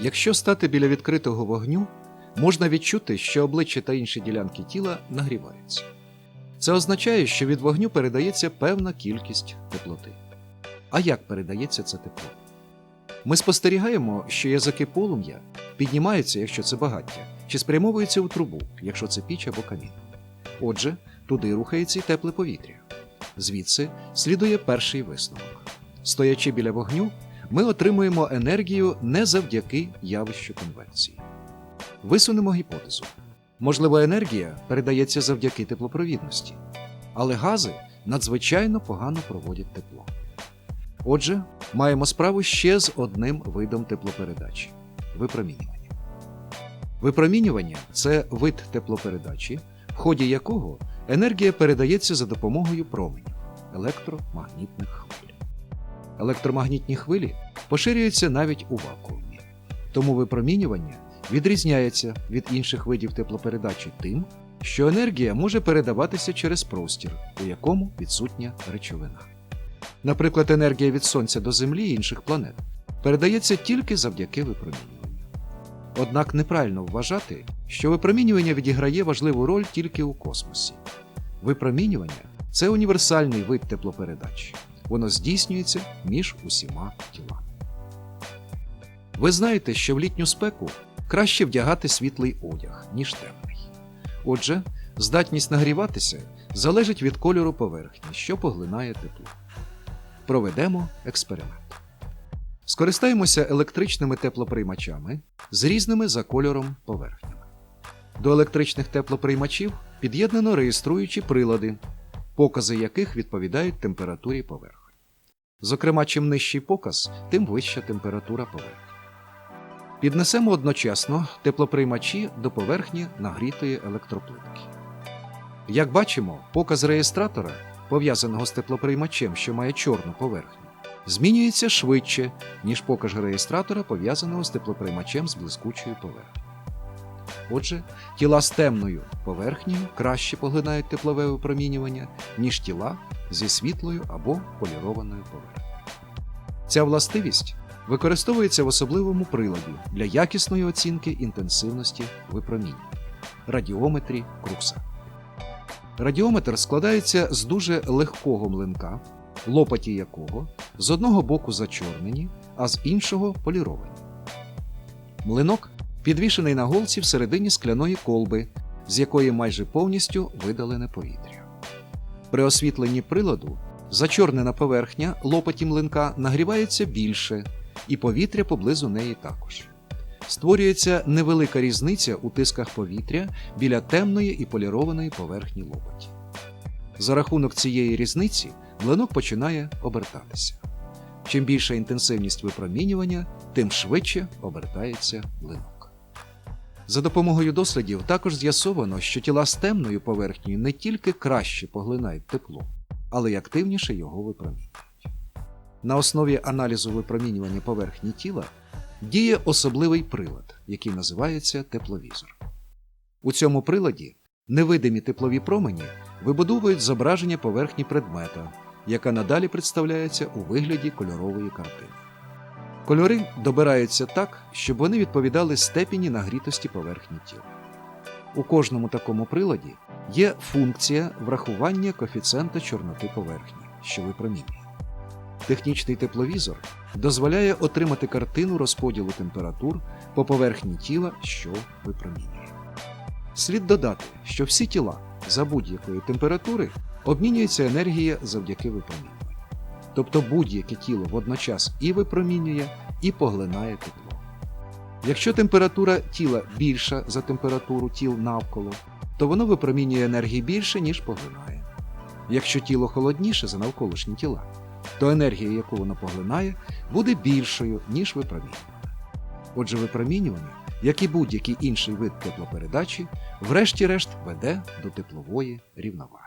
Якщо стати біля відкритого вогню, можна відчути, що обличчя та інші ділянки тіла нагріваються. Це означає, що від вогню передається певна кількість теплоти. А як передається це тепло? Ми спостерігаємо, що язики полум'я піднімаються, якщо це багаття, чи спрямовуються у трубу, якщо це піч або камін. Отже, туди рухається і тепле повітря. Звідси слідує перший висновок. Стоячи біля вогню, ми отримуємо енергію не завдяки явищу конвекції. Висунемо гіпотезу. Можливо, енергія передається завдяки теплопровідності, але гази надзвичайно погано проводять тепло. Отже, маємо справу ще з одним видом теплопередачі випромінювання. Випромінювання це вид теплопередачі, в ході якого енергія передається за допомогою променів електромагнітних хвиль. Електромагнітні хвилі поширюються навіть у вакуумі, тому випромінювання відрізняється від інших видів теплопередачі тим, що енергія може передаватися через простір, у якому відсутня речовина. Наприклад, енергія від Сонця до Землі і інших планет передається тільки завдяки випромінюванню. Однак неправильно вважати, що випромінювання відіграє важливу роль тільки у космосі. Випромінювання це універсальний вид теплопередачі. Воно здійснюється між усіма тілами. Ви знаєте, що в літню спеку краще вдягати світлий одяг, ніж темний. Отже, здатність нагріватися залежить від кольору поверхні, що поглинає тепло. Проведемо експеримент. Скористаємося електричними теплоприймачами з різними за кольором поверхнями. До електричних теплоприймачів під'єднано реєструючі прилади, покази яких відповідають температурі поверхні. Зокрема, чим нижчий показ, тим вища температура поверхні. Піднесемо одночасно теплоприймачі до поверхні нагрітої електроплитки. Як бачимо, показ реєстратора, пов'язаного з теплоприймачем, що має чорну поверхню, змінюється швидше, ніж показ реєстратора, пов'язаного з теплоприймачем з блискучою поверхнею. Отже, тіла з темною поверхнею краще поглинають теплове випромінювання, ніж тіла зі світлою або полірованою поверхнею. Ця властивість використовується в особливому приладі для якісної оцінки інтенсивності випромінювання радіометрі Крукса. Радіометр складається з дуже легкого млинка, лопаті якого з одного боку зачорнені, а з іншого поліровані. Млинок підвішений на голці всередині скляної колби, з якої майже повністю видалене повітря. При освітленні приладу зачорнена поверхня лопаті млинка нагрівається більше, і повітря поблизу неї також. Створюється невелика різниця у тисках повітря біля темної і полірованої поверхні лопаті. За рахунок цієї різниці млинок починає обертатися. Чим більша інтенсивність випромінювання, тим швидше обертається млинок. За допомогою дослідів також з'ясовано, що тіла з темною поверхнею не тільки краще поглинають тепло, але й активніше його випромінюють. На основі аналізу випромінювання поверхні тіла діє особливий прилад, який називається тепловізор. У цьому приладі невидимі теплові промені вибудовують зображення поверхні предмета, яка надалі представляється у вигляді кольорової картини. Кольори добираються так, щоб вони відповідали степені нагрітості поверхні тіла. У кожному такому приладі є функція врахування коефіцієнта чорноти поверхні, що випромінює. Технічний тепловізор дозволяє отримати картину розподілу температур по поверхні тіла, що випромінює. Слід додати, що всі тіла за будь-якої температури обмінюється енергія завдяки випромінюванню. Тобто будь-яке тіло водночас і випромінює, і поглинає тепло. Якщо температура тіла більша за температуру тіл навколо, то воно випромінює енергії більше, ніж поглинає. Якщо тіло холодніше за навколишні тіла, то енергія, яку воно поглинає, буде більшою, ніж випромінювання. Отже, випромінювання, як і будь-який інший вид теплопередачі, врешті-решт веде до теплової рівноваги.